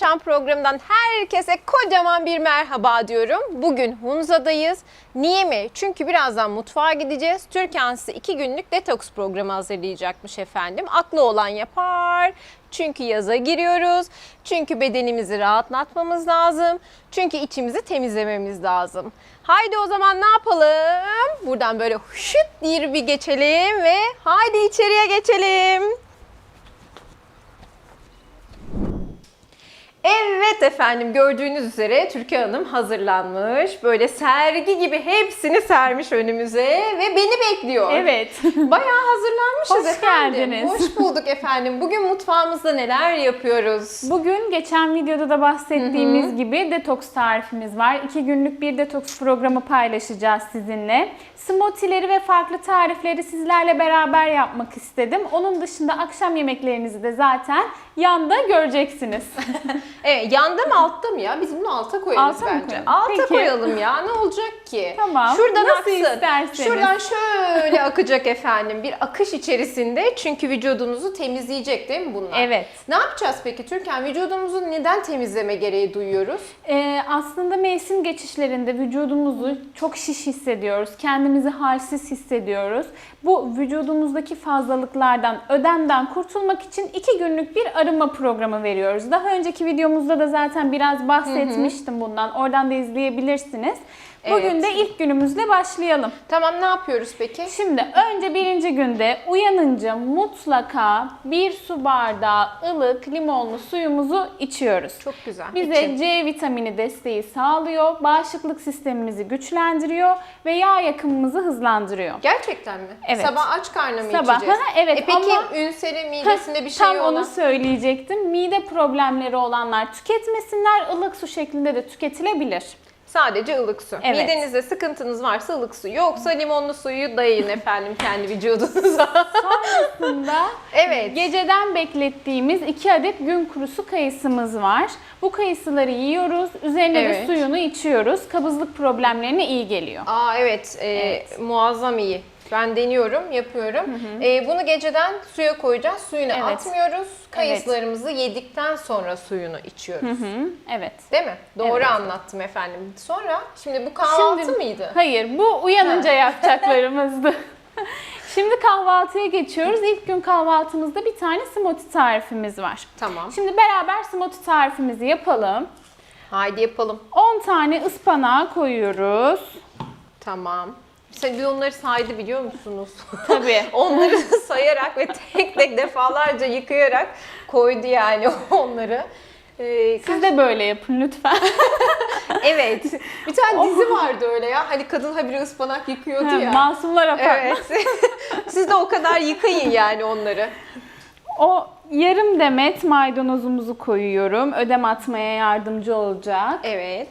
Yaşam programından herkese kocaman bir merhaba diyorum. Bugün Hunza'dayız. Niye mi? Çünkü birazdan mutfağa gideceğiz. Türkan size iki günlük detoks programı hazırlayacakmış efendim. Aklı olan yapar. Çünkü yaza giriyoruz. Çünkü bedenimizi rahatlatmamız lazım. Çünkü içimizi temizlememiz lazım. Haydi o zaman ne yapalım? Buradan böyle şıt diye bir geçelim ve haydi içeriye geçelim. Evet efendim gördüğünüz üzere Türkiye Hanım hazırlanmış. Böyle sergi gibi hepsini sermiş önümüze ve beni bekliyor. Evet. Bayağı hazırlanmışız Hoş efendim. geldiniz. Hoş bulduk efendim. Bugün mutfağımızda neler yapıyoruz? Bugün geçen videoda da bahsettiğimiz gibi detoks tarifimiz var. İki günlük bir detoks programı paylaşacağız sizinle. Smoothie'leri ve farklı tarifleri sizlerle beraber yapmak istedim. Onun dışında akşam yemeklerinizi de zaten yanda göreceksiniz. Evet yanda mı altta mı ya? Biz bunu alta koyarız Alta bence. koyalım? Alta Peki. koyalım ya. Ne olacak ki? Tamam. Şuradan Nasıl aksın. isterseniz. Şuradan şöyle akacak efendim. Bir akış içerisinde çünkü vücudunuzu temizleyecek değil mi bunlar? Evet. Ne yapacağız peki Türkan? Vücudumuzu neden temizleme gereği duyuyoruz? Ee, aslında mevsim geçişlerinde vücudumuzu çok şiş hissediyoruz. Kendimizi halsiz hissediyoruz. Bu vücudumuzdaki fazlalıklardan, ödemden kurtulmak için iki günlük bir arınma programı veriyoruz. Daha önceki videomuzda da zaten biraz bahsetmiştim bundan. Oradan da izleyebilirsiniz. Bugün Evet. de ilk günümüzle başlayalım. Tamam ne yapıyoruz peki? Şimdi önce birinci günde uyanınca mutlaka bir su bardağı ılık limonlu suyumuzu içiyoruz. Çok güzel. Bize İçin. C vitamini desteği sağlıyor, bağışıklık sistemimizi güçlendiriyor ve yağ yakımımızı hızlandırıyor. Gerçekten mi? Evet. Sabah aç karnına mı Sabah, içeceğiz? hı, evet E peki ama- ünseri midesinde bir şey Tam olan... onu söyleyecektim. Mide problemleri olanlar tüketmesinler, ılık su şeklinde de tüketilebilir. Sadece ılık su. Evet. Midenizde sıkıntınız varsa ılık su. Yoksa limonlu suyu dayayın efendim kendi vücudunuza. Aslında evet. Geceden beklettiğimiz 2 adet gün kurusu kayısımız var. Bu kayısıları yiyoruz, üzerine Evet. de suyunu içiyoruz. Kabızlık problemlerine iyi geliyor. Aa evet, e, Evet. muazzam iyi. Ben deniyorum, yapıyorum. E, bunu geceden suya koyacağız. Suyunu Evet. atmıyoruz. Kayısılarımızı yedikten sonra suyunu içiyoruz. Hı, evet. Değil mi? Doğru Evet. anlattım efendim. Sonra şimdi bu kahvaltı Şimdi- mıydı? Hayır, bu uyanınca yapacaklarımızdı. Şimdi kahvaltıya geçiyoruz. İlk gün kahvaltımızda bir tane smoothie tarifimiz var. Tamam. Şimdi beraber smoothie tarifimizi yapalım. Haydi yapalım. 10 tane ıspanağı koyuyoruz. Tamam. Sen bir onları saydı biliyor musunuz? Tabii. onları sayarak ve tek tek defalarca yıkayarak koydu yani onları. Ee, Siz de böyle yapın lütfen. evet. Bir tane dizi vardı öyle ya. Hani kadın habire ıspanak yıkıyordu ya. Masumlar Apartmanı. Evet. Siz de o kadar yıkayın yani onları. O yarım demet maydanozumuzu koyuyorum. Ödem atmaya yardımcı olacak. Evet.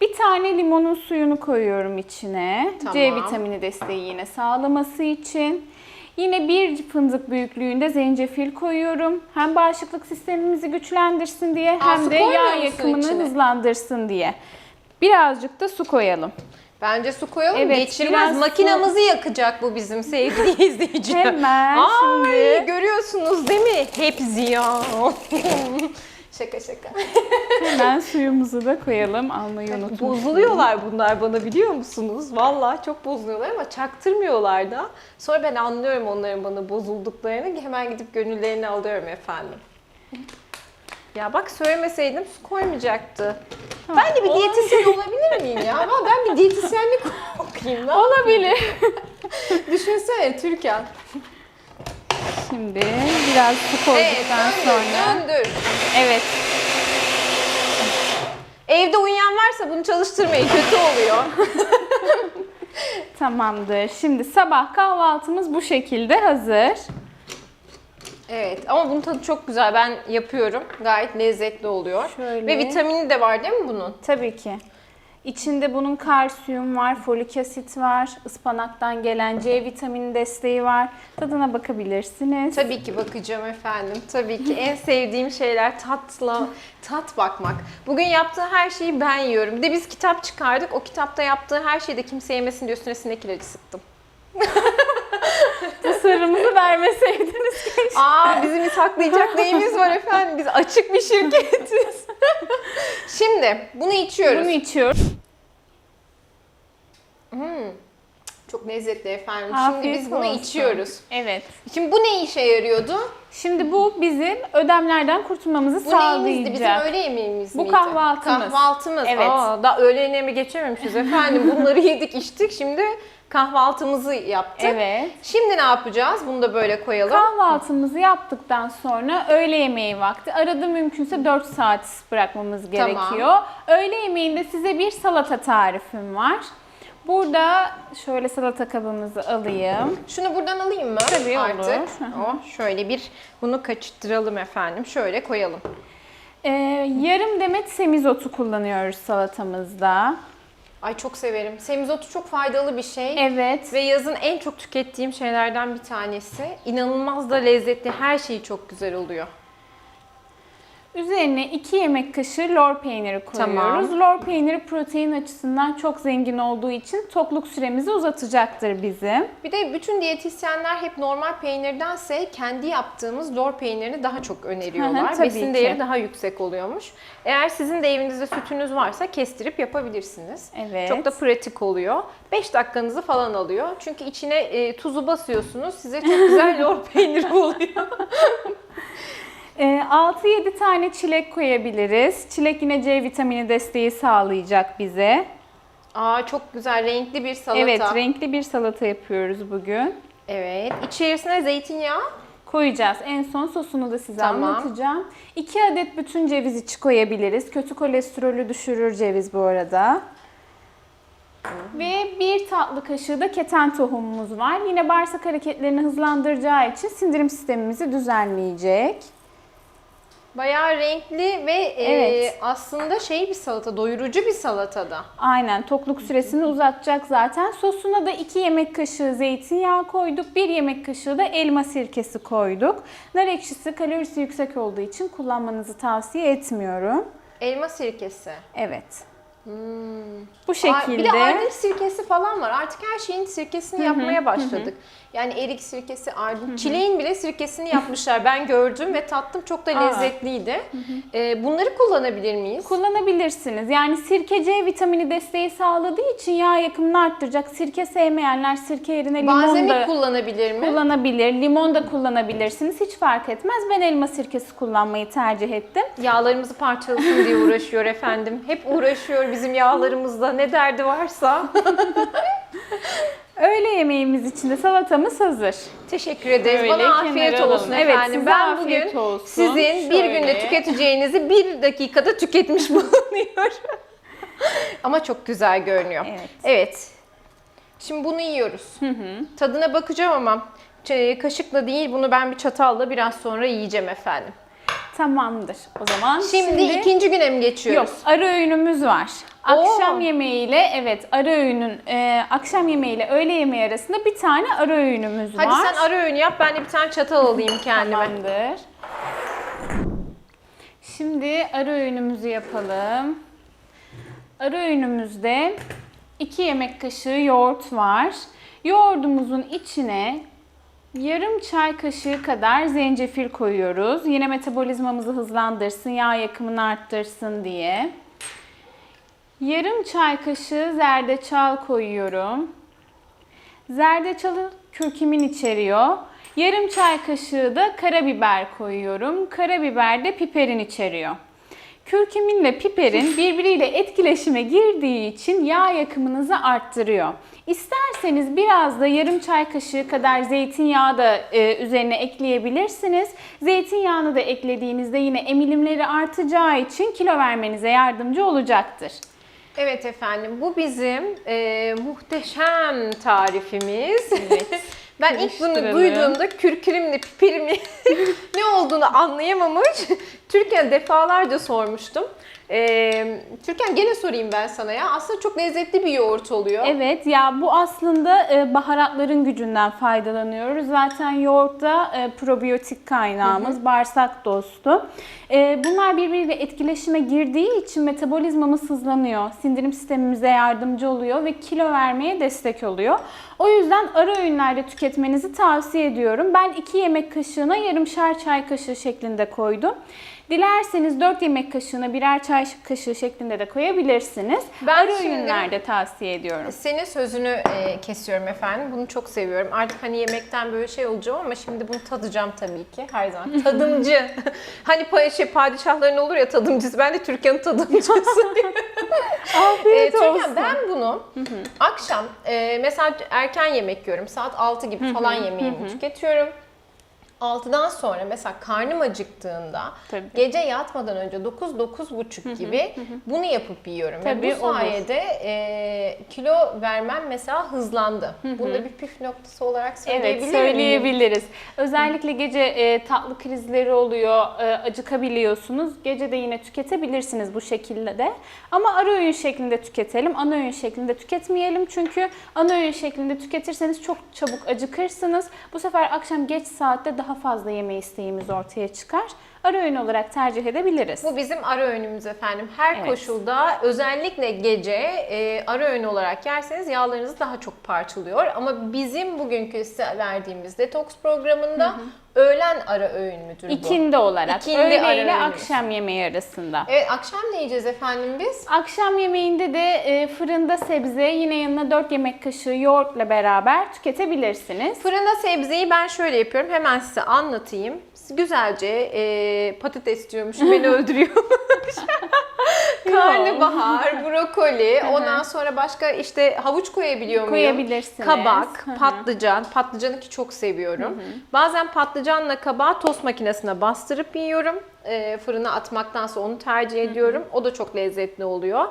Bir tane limonun suyunu koyuyorum içine. C Tamam. vitamini desteği yine sağlaması için. Yine bir fındık büyüklüğünde zencefil koyuyorum. Hem bağışıklık sistemimizi güçlendirsin diye Aa, hem su de koymuyor yağ musun yakımını içine? hızlandırsın diye. Birazcık da su koyalım. Bence su koyalım. Evet, Geçirmez. biraz Makinamızı yakacak bu bizim sevgili izleyiciler. Hemen Ay, şimdi görüyorsunuz değil mi? Hep ziyan. şaka şaka. hemen suyumuzu da koyalım. Almayı unutmuşum. Bozuluyorlar bunlar bana biliyor musunuz? Vallahi çok bozuluyorlar ama çaktırmıyorlar da. Sonra ben anlıyorum onların bana bozulduklarını. Hemen gidip gönüllerini alıyorum efendim. Ya bak söylemeseydim su koymayacaktı. Ben de bir diyetisyen olabilir miyim ya? Valla ben bir diyetisyenlik okuyayım. lan. Olabilir. Düşünsene Türkan. Şimdi biraz su Evet, koyduktan döndür, sonra. döndür. Evet. Evde uyuyan varsa bunu çalıştırmayın, kötü oluyor. Tamamdır. Şimdi sabah kahvaltımız bu şekilde hazır. Evet ama bunun tadı çok güzel. Ben yapıyorum. Gayet lezzetli oluyor. Şöyle. Ve vitamini de var değil mi bunun? Tabii ki. İçinde bunun kalsiyum var, folik asit var, ıspanaktan gelen C vitamini desteği var. Tadına bakabilirsiniz. Tabii ki bakacağım efendim. Tabii ki en sevdiğim şeyler tatla, tat bakmak. Bugün yaptığı her şeyi ben yiyorum. Bir de biz kitap çıkardık. O kitapta yaptığı her şeyi de kimse yemesin diye üstüne sinek ilacı sıktım. Bu sırrımızı vermeseydiniz keşke. Aa bizim saklayacak neyimiz var efendim? Biz açık bir şirketiz. Şimdi bunu içiyoruz. Bunu içiyoruz. Çok lezzetli efendim. Afiyet Şimdi biz bunu olsun. içiyoruz. Evet. Şimdi bu ne işe yarıyordu? Şimdi bu bizim ödemlerden kurtulmamızı Bu sağlayacak. neyimizdi? Bizim öğle yemeğimiz Bu miydi? kahvaltımız. Kahvaltımız. Evet. Aa, daha öğle yemeği geçememişiz efendim. Bunları yedik içtik. Şimdi kahvaltımızı yaptık. Evet. Şimdi ne yapacağız? Bunu da böyle koyalım. Kahvaltımızı yaptıktan sonra öğle yemeği vakti. Arada mümkünse 4 saat bırakmamız Tamam. gerekiyor. Öğle yemeğinde size bir salata tarifim var. Burada şöyle salata kabımızı alayım. Şunu buradan alayım mı? Tabii, Artık. olur. Oh, şöyle bir bunu kaçırtıralım efendim. Şöyle koyalım. Ee, yarım demet semizotu kullanıyoruz salatamızda. Ay çok severim. Semizotu çok faydalı bir şey. Evet. Ve yazın en çok tükettiğim şeylerden bir tanesi. İnanılmaz da lezzetli. Her şeyi çok güzel oluyor. Üzerine 2 yemek kaşığı lor peyniri koyuyoruz. Lor peyniri protein açısından çok zengin olduğu için tokluk süremizi uzatacaktır bizim. Bir de bütün diyetisyenler hep normal peynirdense kendi yaptığımız lor peynirini daha çok Hı öneriyorlar. hı, tabii Besin ki. değeri daha yüksek oluyormuş. Eğer sizin de evinizde sütünüz varsa kestirip yapabilirsiniz. Evet. Çok da pratik oluyor. 5 dakikanızı falan alıyor. Çünkü içine e, tuzu basıyorsunuz. Size çok güzel lor peyniri oluyor. Ee, 6-7 tane çilek koyabiliriz. Çilek yine C vitamini desteği sağlayacak bize. Aa çok güzel renkli bir salata. Evet, renkli bir salata yapıyoruz bugün. Evet. İçerisine zeytinyağı. Koyacağız. En son sosunu da size Tamam. anlatacağım. 2 adet bütün ceviz içi koyabiliriz. Kötü kolesterolü düşürür ceviz bu arada. Ve bir tatlı kaşığı da keten tohumumuz var. Yine bağırsak hareketlerini hızlandıracağı için sindirim sistemimizi düzenleyecek. Bayağı renkli ve e, Evet. aslında şey bir salata, doyurucu bir salata da. Aynen tokluk süresini uzatacak zaten. Sosuna da 2 yemek kaşığı zeytinyağı koyduk. 1 yemek kaşığı da elma sirkesi koyduk. Nar ekşisi kalorisi yüksek olduğu için kullanmanızı tavsiye etmiyorum. Elma sirkesi. Evet. Bu Ay, şekilde. Bir de ardın sirkesi falan var. Artık her şeyin sirkesini yapmaya başladık. Yani erik sirkesi, ardın, çileğin bile sirkesini yapmışlar. Ben gördüm ve tattım. Çok da Aa. lezzetliydi. Ee, bunları kullanabilir miyiz? kullanabilirsiniz. Yani sirke C vitamini desteği sağladığı için yağ yakımını arttıracak. Sirke sevmeyenler sirke yerine limon Balzamik da kullanabilir mi? kullanabilir. Limon da kullanabilirsiniz. Hiç fark etmez. Ben elma sirkesi kullanmayı tercih ettim. Yağlarımızı parçalasın diye uğraşıyor efendim. Hep uğraşıyor bizim yağlarımızda. Ne derdi varsa. Öğle yemeğimiz için de salatamız hazır. Teşekkür ederiz. Böyle Bana afiyet alalım. olsun Evet, efendim. ben afiyet bugün olsun. sizin bir Şöyle. günde tüketeceğinizi bir dakikada tüketmiş bulunuyorum. Ama çok güzel görünüyor. Evet. Evet. Şimdi bunu yiyoruz. Tadına bakacağım ama kaşıkla değil bunu ben bir çatalla biraz sonra yiyeceğim efendim. Tamamdır. O zaman Şimdi, ikinci güne mi geçiyoruz? Yok, ara öğünümüz var. Oo. Akşam yemeğiyle evet ara öğünün e, akşam yemeğiyle öğle yemeği arasında bir tane ara öğünümüz Hadi var. sen ara öğünü yap ben de bir tane çatal alayım kendime. Tamamdır. Şimdi ara öğünümüzü yapalım. Ara öğünümüzde 2 yemek kaşığı yoğurt var. Yoğurdumuzun içine yarım çay kaşığı kadar zencefil koyuyoruz. Yine metabolizmamızı hızlandırsın, yağ yakımını arttırsın diye. Yarım çay kaşığı zerdeçal koyuyorum. Zerdeçalı kürkümin içeriyor. Yarım çay kaşığı da karabiber koyuyorum. Karabiber de piperin içeriyor. Kürküminle piperin birbiriyle etkileşime girdiği için yağ yakımınızı arttırıyor. İsterseniz biraz da yarım çay kaşığı kadar zeytinyağı da e, üzerine ekleyebilirsiniz. Zeytinyağını da eklediğinizde yine emilimleri artacağı için kilo vermenize yardımcı olacaktır. Evet efendim bu bizim e, muhteşem tarifimiz. ben ilk bunu duyduğumda kürkürümle piperimi ne olduğunu anlayamamış. Türkiye'de defalarca sormuştum. Ee, Türkan gene sorayım ben sana ya. Aslında çok lezzetli bir yoğurt oluyor. Evet ya bu aslında e, baharatların gücünden faydalanıyoruz. Zaten yoğurtta e, probiyotik kaynağımız, bağırsak dostu. E, bunlar birbiriyle etkileşime girdiği için metabolizmamız hızlanıyor. Sindirim sistemimize yardımcı oluyor ve kilo vermeye destek oluyor. O yüzden ara öğünlerde tüketmenizi tavsiye ediyorum. Ben 2 yemek kaşığına yarımşar çay kaşığı şeklinde koydum. Dilerseniz 4 yemek kaşığına birer çay kaşığı şeklinde de koyabilirsiniz. Ben ara şimdi- öğünlerde tavsiye ediyorum. Senin sözünü e, kesiyorum efendim. Bunu çok seviyorum. Artık hani yemekten böyle şey olacağım ama şimdi bunu tadacağım tabii ki her zaman. Tadımcı. hani pa- şey, padişahların olur ya tadımcısı. Ben de Türkan'ın tadımcısıyım. Afiyet Ee, Türkan ben bunu akşam e, mesela erken yemek yiyorum. Saat 6 gibi falan yemeğimi tüketiyorum. 6'dan sonra mesela karnım acıktığında Tabii. gece yatmadan önce 9-9.30 gibi bunu yapıp yiyorum. Tabii, Ve bu sayede e, kilo vermem mesela hızlandı. Bunu da bir püf noktası olarak söyleyebilir Evet miyim? söyleyebiliriz. Özellikle gece e, tatlı krizleri oluyor, e, acıkabiliyorsunuz. Gece de yine tüketebilirsiniz bu şekilde de. Ama ara öğün şeklinde tüketelim, ana öğün şeklinde tüketmeyelim. Çünkü ana öğün şeklinde tüketirseniz çok çabuk acıkırsınız. Bu sefer akşam geç saatte daha fazla yeme isteğimiz ortaya çıkar. Ara öğün olarak tercih edebiliriz. Bu bizim ara öğünümüz efendim. Her Evet. koşulda özellikle gece e, ara öğün olarak yerseniz yağlarınız daha çok parçalıyor. Ama bizim bugünkü size verdiğimiz detoks programında öğlen ara öğün müdür bu? İkindi olarak, İkindi öğle ara ile akşam yemeği arasında. Evet akşam ne yiyeceğiz efendim biz? Akşam yemeğinde de e, fırında sebze, yine yanına 4 yemek kaşığı yoğurtla beraber tüketebilirsiniz. Fırında sebzeyi ben şöyle yapıyorum. Hemen size anlatayım. Güzelce e, patates diyormuş beni öldürüyor. Karnabahar, brokoli, ondan sonra başka işte havuç koyabiliyor muyum? Koyabilirsiniz. Kabak, patlıcan. Patlıcanı ki çok seviyorum. Bazen patlıcanla kabağı tost makinesine bastırıp yiyorum. E, fırına atmaktansa onu tercih ediyorum. O da çok lezzetli oluyor.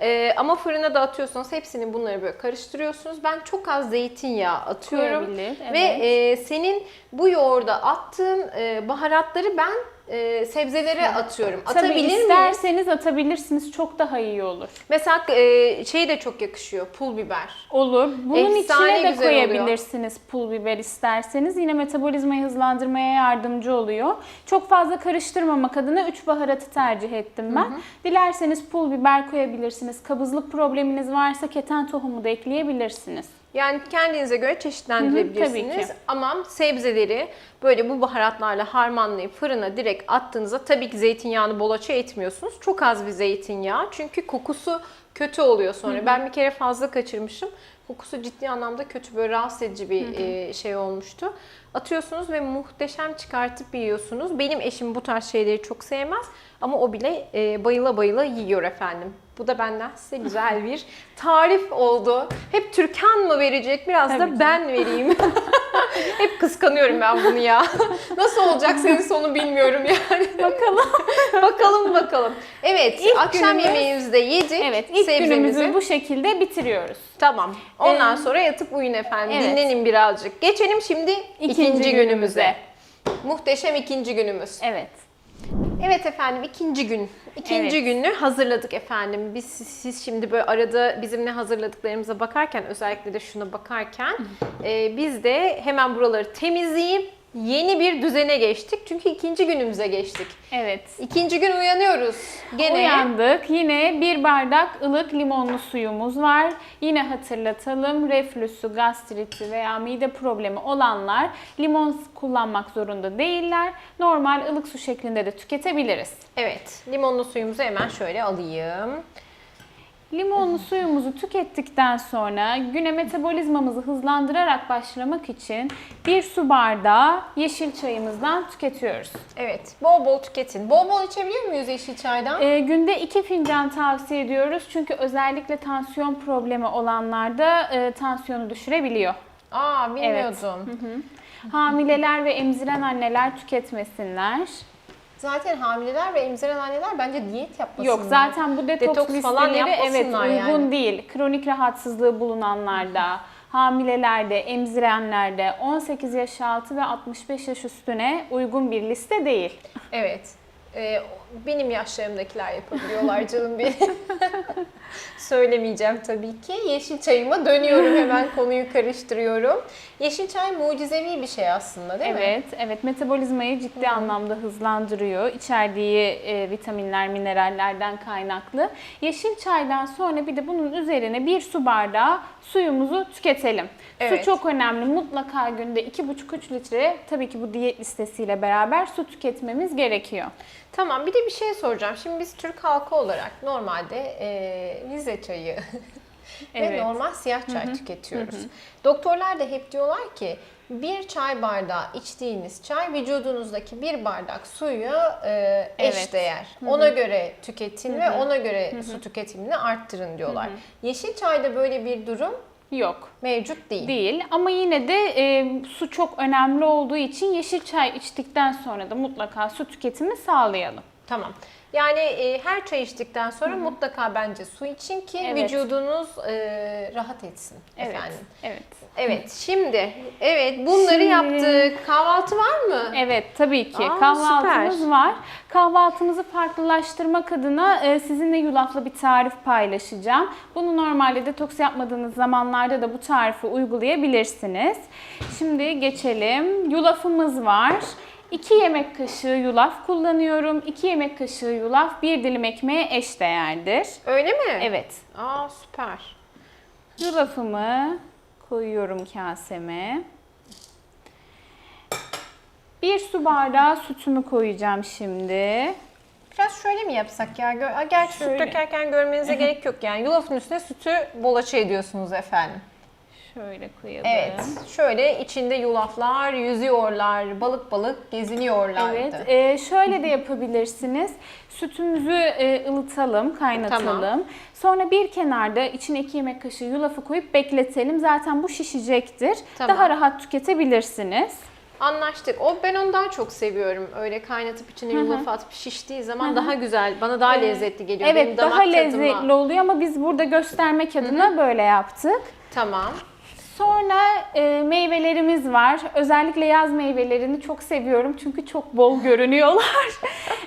E, ama fırına da atıyorsanız hepsini bunları böyle karıştırıyorsunuz. Ben çok az zeytinyağı atıyorum. Koyabilir, Ve evet. e, senin bu yoğurda attığın e, baharatları ben e, sebzelere atıyorum. Tabii Atabilir miyim? isterseniz atabilirsiniz. Çok daha iyi olur. Mesela e, şey de çok yakışıyor. Pul biber. Olur. Bunun Efsane içine de güzel oluyor. koyabilirsiniz pul biber isterseniz. Yine metabolizmayı hızlandırmaya yardımcı oluyor. Çok fazla karıştırmamak adına 3 baharatı tercih ettim ben. Dilerseniz pul biber koyabilirsiniz. Kabızlık probleminiz varsa keten tohumu da ekleyebilirsiniz. Yani kendinize göre çeşitlendirebilirsiniz. Hı hı. Ama sebzeleri böyle bu baharatlarla harmanlayıp fırına direkt attığınızda tabii ki zeytinyağını bolaça etmiyorsunuz. Çok az bir zeytinyağı. Çünkü kokusu kötü oluyor sonra. Ben bir kere fazla kaçırmışım. Kokusu ciddi anlamda kötü böyle rahatsız edici bir e, şey olmuştu. Atıyorsunuz ve muhteşem çıkartıp yiyorsunuz. Benim eşim bu tarz şeyleri çok sevmez ama o bile e, bayıla bayıla yiyor efendim. Bu da benden size güzel bir tarif oldu. Hep Türkan mı verecek biraz Tabii da ki. ben vereyim. Hep kıskanıyorum ben bunu ya. Nasıl olacak senin sonu bilmiyorum yani. Bakalım. bakalım bakalım. Evet İlk akşam günümüz- yemeğimizi de yedik. Evet ilk sebzemizi. günümüzü bu şekilde bitiriyoruz. Tamam. Ondan Ee, sonra yatıp uyuyun efendim. evet. Dinlenin birazcık. Geçelim şimdi ikinci, İkinci günümüze. günümüze. Muhteşem ikinci günümüz. Evet. Evet efendim ikinci gün. İkinci Evet. günü hazırladık efendim. Biz siz, şimdi böyle arada bizim ne hazırladıklarımıza bakarken özellikle de şuna bakarken e, biz de hemen buraları temizleyip yeni bir düzene geçtik. Çünkü ikinci günümüze geçtik. Evet. İkinci gün uyanıyoruz. Gene Uyandık. Yine bir bardak ılık limonlu suyumuz var. Yine hatırlatalım. Reflüsü, gastriti veya mide problemi olanlar limon kullanmak zorunda değiller. Normal ılık su şeklinde de tüketebiliriz. Evet, limonlu suyumuzu hemen şöyle alayım. Limonlu suyumuzu tükettikten sonra güne metabolizmamızı hızlandırarak başlamak için bir su bardağı yeşil çayımızdan tüketiyoruz. Evet, bol bol tüketin. Bol bol içebiliyor muyuz yeşil çaydan? Ee, günde iki fincan tavsiye ediyoruz. Çünkü özellikle tansiyon problemi olanlarda e, tansiyonu düşürebiliyor. Aa, bilmiyordum. Hamileler ve emziren anneler tüketmesinler. Zaten hamileler ve emziren anneler bence diyet yapmasınlar. Yok zaten bu detoks, Detoks falan evet uygun yani. değil. Kronik rahatsızlığı bulunanlarda, hamilelerde, emzirenlerde 18 yaş altı ve 65 yaş üstüne uygun bir liste değil. Evet. Ee, benim yaşlarımdakiler yapabiliyorlar canım benim. Söylemeyeceğim tabii ki. Yeşil çayıma dönüyorum hemen konuyu karıştırıyorum. Yeşil çay mucizevi bir şey aslında değil mi? Evet, evet metabolizmayı ciddi anlamda hızlandırıyor. İçerdiği e, vitaminler, minerallerden kaynaklı. Yeşil çaydan sonra bir de bunun üzerine bir su bardağı suyumuzu tüketelim. Evet. Su çok önemli. Mutlaka günde 2,5-3 litre tabii ki bu diyet listesiyle beraber su tüketmemiz gerekiyor. Tamam bir de bir şey soracağım. Şimdi biz Türk halkı olarak normalde e, Rize çayı ve Evet. normal siyah çay tüketiyoruz. Doktorlar da hep diyorlar ki bir çay bardağı içtiğiniz çay vücudunuzdaki bir bardak suya e, eş Evet. değer. Ona göre tüketin ve ona göre su tüketimini arttırın diyorlar. Yeşil çayda böyle bir durum Yok. mevcut değil. Değil ama yine de e, su çok önemli olduğu için yeşil çay içtikten sonra da mutlaka su tüketimi sağlayalım. Tamam. Yani e, her çay içtikten sonra mutlaka bence su için ki Evet. vücudunuz e, rahat etsin Evet. efendim. Evet. Evet şimdi evet bunları Şimdi- yaptık. Kahvaltı var mı? Evet tabii ki Aa, kahvaltımız süper. var. Kahvaltımızı farklılaştırmak adına e, sizinle yulaflı bir tarif paylaşacağım. Bunu normalde detoks yapmadığınız zamanlarda da bu tarifi uygulayabilirsiniz. Şimdi geçelim. Yulafımız var. 2 yemek kaşığı yulaf kullanıyorum. 2 yemek kaşığı yulaf bir dilim ekmeğe eşdeğerdir. Öyle mi? Evet. Aa süper. Yulafımı koyuyorum kaseme. Bir su bardağı sütümü koyacağım şimdi. Biraz şöyle mi yapsak ya? Gerçi süt Şöyle. dökerken görmenize gerek yok yani. Yulafın üstüne sütü bolaça ediyorsunuz efendim. Şöyle koyalım. Evet. Şöyle içinde yulaflar yüzüyorlar, balık balık geziniyorlardı. Evet, e, şöyle de yapabilirsiniz. Sütümüzü e, ılıtalım, kaynatalım. Tamam. Sonra bir kenarda içine 2 yemek kaşığı yulafı koyup bekletelim. Zaten bu şişecektir. Tamam. Daha rahat tüketebilirsiniz. Anlaştık. O ben onu daha çok seviyorum. Öyle kaynatıp içine yulaf atıp şiştiği zaman daha güzel, bana daha lezzetli geliyor. Benim Evet, damak daha tadıma. lezzetli oluyor ama biz burada göstermek adına böyle yaptık. Tamam. Sonra e, meyvelerimiz var. Özellikle yaz meyvelerini çok seviyorum çünkü çok bol görünüyorlar.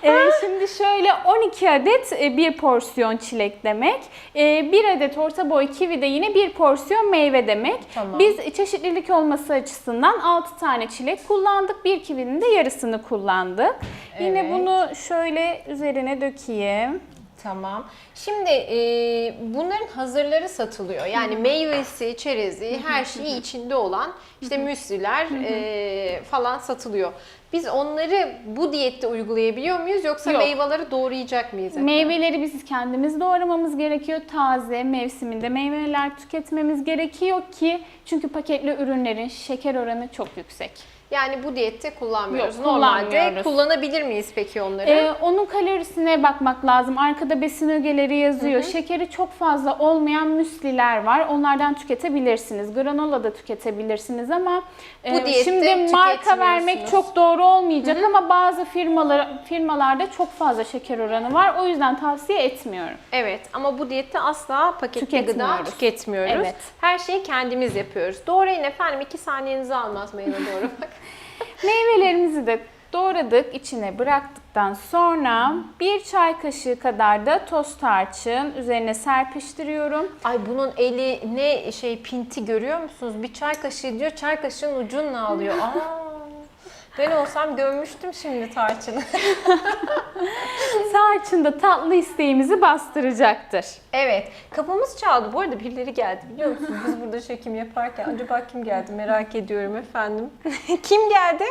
E, şimdi şöyle 12 adet e, bir porsiyon çilek demek. E, bir adet orta boy kivi de yine bir porsiyon meyve demek. Tamam. Biz çeşitlilik olması açısından 6 tane çilek kullandık. Bir kivinin de yarısını kullandık. Yine Evet. bunu şöyle üzerine dökeyim. Tamam. Şimdi e, bunların hazırları satılıyor. Yani meyvesi, çerezi, her şeyi içinde olan işte müsliler e, falan satılıyor. Biz onları bu diyette uygulayabiliyor muyuz yoksa Yok. meyveleri doğrayacak mıyız? efendim? Meyveleri biz kendimiz doğramamız gerekiyor. Taze mevsiminde meyveler tüketmemiz gerekiyor ki çünkü paketli ürünlerin şeker oranı çok yüksek. Yani bu diyette kullanmıyoruz. Yok, Normalde kullanmıyoruz. kullanabilir miyiz peki onları? Ee, onun kalorisine bakmak lazım. Arkada besin ögeleri yazıyor. Şekeri çok fazla olmayan müsliler var. Onlardan tüketebilirsiniz. Granola da tüketebilirsiniz ama e, Bu diyette şimdi marka vermek çok doğru olmayacak ama bazı firmalar firmalarda çok fazla şeker oranı var. O yüzden tavsiye etmiyorum. Evet ama bu diyette asla paketli gıda Tüketmiyoruz. Evet. Her şeyi kendimiz yapıyoruz. Doğrayın efendim iki saniyenizi almaz meyve doğramak. Meyvelerimizi de doğradık, içine bıraktıktan sonra bir çay kaşığı kadar da toz tarçın üzerine serpiştiriyorum. Ay bunun eli ne şey pinti görüyor musunuz? Bir çay kaşığı diyor çay kaşığının ucunla alıyor. Aa, ben olsam gömmüştüm şimdi tarçını. Tarçın da tatlı isteğimizi bastıracaktır. evet kapımız çaldı. Bu arada birileri geldi biliyor musunuz? Biz burada çekim yaparken acaba kim geldi merak ediyorum efendim. kim geldi?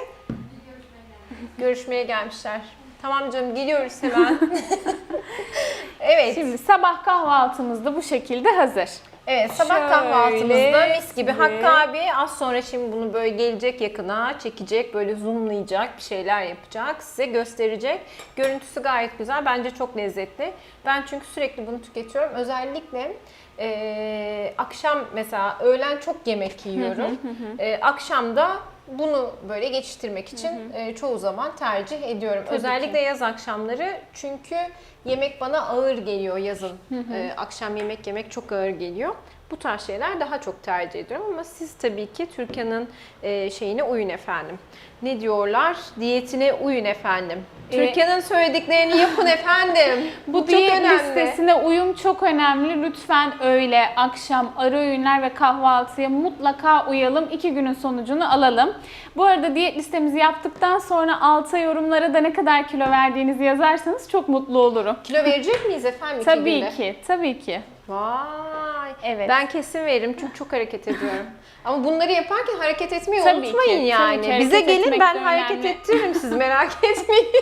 Görüşmeye gelmişler. Tamam canım geliyoruz hemen. evet. Şimdi sabah kahvaltımız da bu şekilde hazır. Evet sabah Şöyle kahvaltımızda mis gibi Hakkı abi az sonra şimdi bunu böyle gelecek yakına çekecek böyle zoomlayacak bir şeyler yapacak size gösterecek. Görüntüsü gayet güzel bence çok lezzetli. Ben çünkü sürekli bunu tüketiyorum özellikle eee, akşam mesela öğlen çok yemek yiyorum. Eee, akşam da bunu böyle geçiştirmek için eee, çoğu zaman tercih ediyorum. Tabii Özellikle yaz akşamları çünkü yemek bana ağır geliyor yazın. Eee, akşam yemek yemek çok ağır geliyor. Bu tarz şeyler daha çok tercih ediyorum ama siz tabii ki Türkan'ın e, şeyine uyun efendim. Ne diyorlar? Diyetine uyun efendim. Ee, Türkan'ın söylediklerini yapın efendim. Bu çok diyet önemli. listesine uyum çok önemli. Lütfen öğle, akşam, ara öğünler ve kahvaltıya mutlaka uyalım. İki günün sonucunu alalım. Bu arada diyet listemizi yaptıktan sonra alta yorumlara da ne kadar kilo verdiğinizi yazarsanız çok mutlu olurum. Kilo verecek miyiz efendim Tabii günde? ki, tabii ki. Vay. Evet. Ben kesin veririm çünkü çok hareket ediyorum. Ama bunları yaparken hareket etmeyi Tabii unutmayın ki, yani. tabii ki Bize gelin ben hareket ettiririm siz merak etmeyin.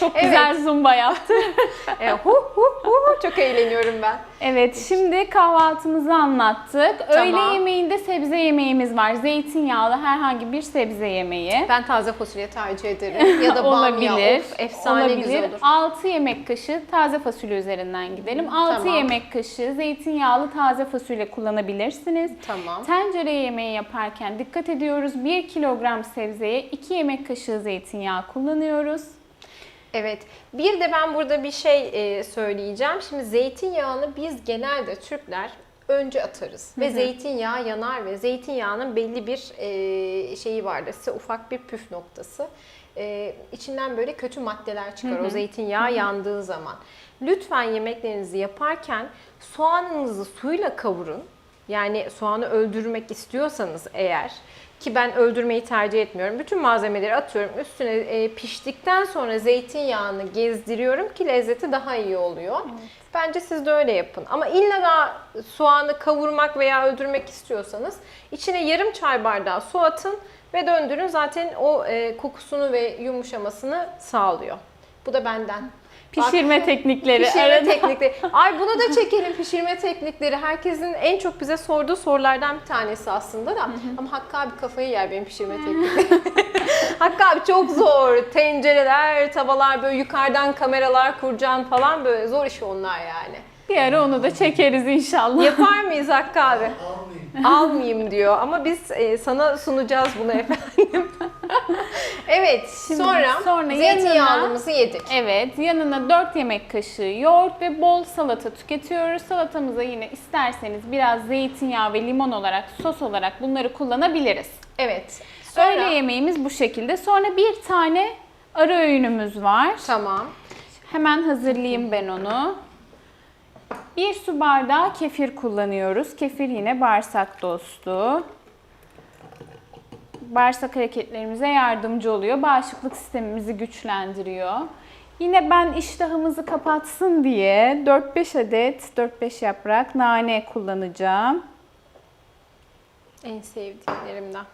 Çok Evet. güzel zumba yaptı. e, hu hu hu çok eğleniyorum ben. Evet, şimdi kahvaltımızı anlattık. Tamam. Öğle yemeğinde sebze yemeğimiz var. Zeytinyağlı herhangi bir sebze yemeği. Ben taze fasulye tercih ederim. Ya da bamya. Of, efsane güzel olur. 6 yemek kaşığı taze fasulye üzerinden gidelim. 6 Tamam. yemek kaşığı zeytinyağlı taze fasulye kullanabilirsiniz. Tamam. Tencere yemeği yaparken dikkat ediyoruz. 1 kilogram sebzeye 2 yemek kaşığı zeytinyağı kullanıyoruz. Evet. Bir de ben burada bir şey e, söyleyeceğim. Şimdi zeytinyağını biz genelde Türkler önce atarız. Ve zeytinyağı yanar ve zeytinyağının belli bir e, şeyi vardır. Size ufak bir püf noktası. E, içinden böyle kötü maddeler çıkar o zeytinyağı yandığı zaman. Lütfen yemeklerinizi yaparken soğanınızı suyla kavurun. Yani soğanı öldürmek istiyorsanız eğer ki ben öldürmeyi tercih etmiyorum. Bütün malzemeleri atıyorum. Üstüne e, piştikten sonra zeytinyağını gezdiriyorum ki lezzeti daha iyi oluyor. Bence siz de öyle yapın. Ama illa da soğanı kavurmak veya öldürmek istiyorsanız içine yarım çay bardağı su atın ve döndürün. Zaten o e, kokusunu ve yumuşamasını sağlıyor. Bu da benden. Pişirme Bak- teknikleri. Pişirme arada- teknikleri. Ay bunu da çekelim pişirme teknikleri. Herkesin en çok bize sorduğu sorulardan bir tanesi aslında da. Ama Hakkı abi kafayı yer benim pişirme teknikleri. Hakkı abi çok zor. Tencereler, tavalar böyle yukarıdan kameralar kuracaksın falan böyle zor iş onlar yani. Bir ara onu da çekeriz inşallah. Yapar mıyız Hakkı abi? Almayayım diyor ama biz e, sana sunacağız bunu efendim. evet sonra, sonra zeytinyağlımızı yedik. Evet, yanına 4 yemek kaşığı yoğurt ve bol salata tüketiyoruz. Salatamıza yine isterseniz biraz zeytinyağı ve limon olarak, sos olarak bunları kullanabiliriz. Evet. Sonra, Öğle yemeğimiz bu şekilde. Sonra bir tane ara öğünümüz var. Tamam. Hemen hazırlayayım ben onu. Bir su bardağı kefir kullanıyoruz. Kefir yine bağırsak dostu. Bağırsak hareketlerimize yardımcı oluyor. Bağışıklık sistemimizi güçlendiriyor. Yine ben iştahımızı kapatsın diye 4-5 adet 4-5 yaprak nane kullanacağım. En sevdiklerimden.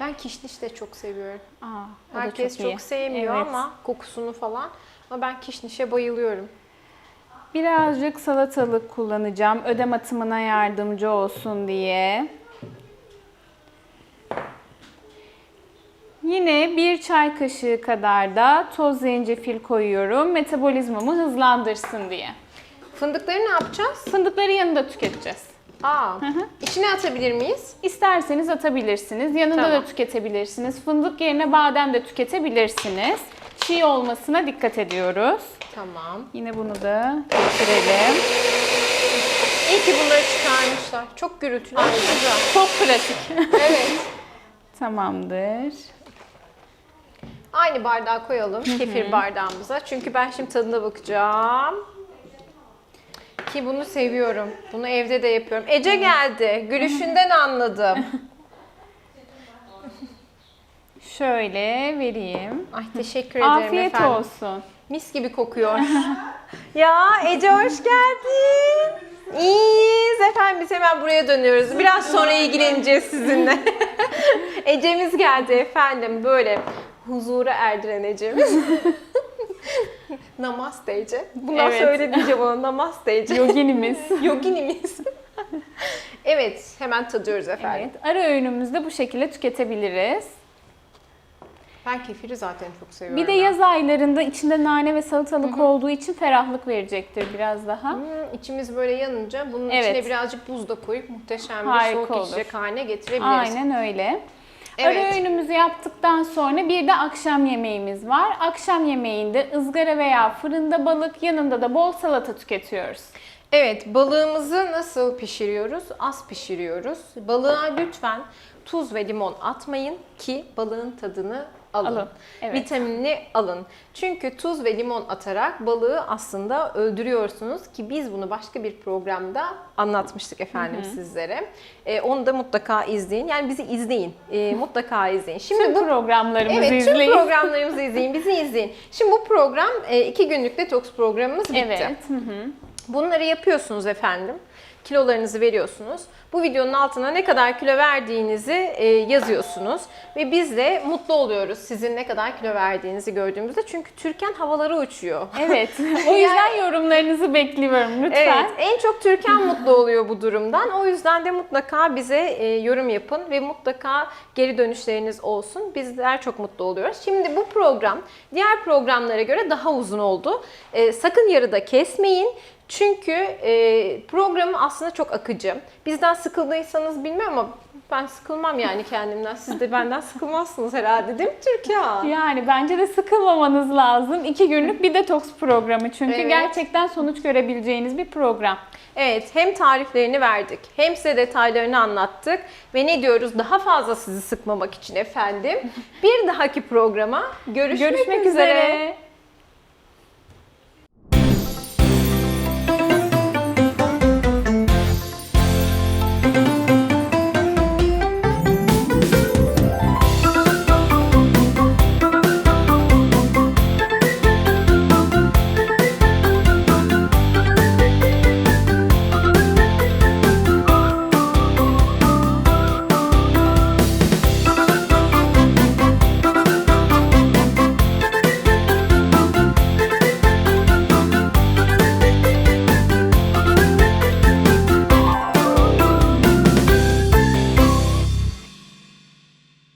Ben kişniş de çok seviyorum. Aa, Herkes çok, iyi. sevmiyor Evet. ama kokusunu falan. Ama ben kişnişe bayılıyorum. Birazcık salatalık kullanacağım ödem atımına yardımcı olsun diye. Yine bir çay kaşığı kadar da toz zencefil koyuyorum metabolizmamı hızlandırsın diye. Fındıkları ne yapacağız? Fındıkları yanında tüketeceğiz. Aa, içine atabilir miyiz? İsterseniz atabilirsiniz, yanında Tamam. da tüketebilirsiniz. Fındık yerine badem de tüketebilirsiniz. Çiğ olmasına dikkat ediyoruz. Tamam. Yine bunu da geçirelim. İyi ki bunları çıkarmışlar. Çok gürültülü. Çok pratik. Evet. Tamamdır. Aynı bardağı koyalım kefir bardağımıza. Çünkü ben şimdi tadına bakacağım. Ki bunu seviyorum. Bunu evde de yapıyorum. Ece geldi. Gülüşünden anladım. Şöyle vereyim. Ay teşekkür ederim Afiyet efendim. olsun. Mis gibi kokuyor. ya Ece hoş geldin. İyiyiz efendim biz hemen buraya dönüyoruz. Biraz sonra ilgileneceğiz sizinle. Ece'miz geldi efendim böyle huzura erdiren Ece'miz. Namaste Ece. Bundan Evet. söyle diyeceğim ona Namaste Ece. Yoginimiz. Yoginimiz. evet hemen tadıyoruz efendim. evet. Ara öğünümüzde bu şekilde tüketebiliriz. Ben kefiri zaten çok seviyorum. Bir de ya. yaz aylarında içinde nane ve salatalık olduğu için ferahlık verecektir biraz daha. Hmm, içimiz böyle yanınca bunun Evet. içine birazcık buz da koyup muhteşem bir Harika soğuk olur. içecek haline getirebiliriz. Aynen öyle. Evet. Ara öğünümüzü yaptıktan sonra bir de akşam yemeğimiz var. Akşam yemeğinde ızgara veya fırında balık yanında da bol salata tüketiyoruz. Evet, balığımızı nasıl pişiriyoruz? Az pişiriyoruz. Balığa lütfen tuz ve limon atmayın ki balığın tadını alın. Alın, evet. Vitaminini alın. Çünkü tuz ve limon atarak balığı aslında öldürüyorsunuz ki biz bunu başka bir programda anlatmıştık efendim sizlere. Ee, onu da mutlaka izleyin. Yani bizi izleyin. Ee, mutlaka izleyin. Şimdi Tüm bu programlarımızı Evet, izleyin. tüm programlarımızı izleyin, bizi izleyin. Şimdi bu program e, iki günlük detoks programımız bitti. Evet. Hı hı. Bunları yapıyorsunuz efendim. Kilolarınızı veriyorsunuz. Bu videonun altına ne kadar kilo verdiğinizi e, yazıyorsunuz. Ve biz de mutlu oluyoruz sizin ne kadar kilo verdiğinizi gördüğümüzde. Çünkü Türkan havalara uçuyor. Evet. O yüzden yorumlarınızı bekliyorum lütfen. Evet, en çok Türkan mutlu oluyor bu durumdan. O yüzden de mutlaka bize e, yorum yapın ve mutlaka geri dönüşleriniz olsun. Bizler çok mutlu oluyoruz. Şimdi bu program diğer programlara göre daha uzun oldu. E, sakın yarıda kesmeyin. Çünkü e, programı aslında çok akıcı. Bizden sıkıldıysanız bilmiyorum ama ben sıkılmam yani kendimden. Siz de benden sıkılmazsınız herhalde değil mi Türkan? Yani bence de sıkılmamanız lazım. İki günlük bir detoks programı çünkü Evet. gerçekten sonuç görebileceğiniz bir program. Evet, hem tariflerini verdik, hem size detaylarını anlattık ve ne diyoruz daha fazla sizi sıkmamak için efendim. Bir dahaki programa görüşmek, Görüşmek üzere. üzere.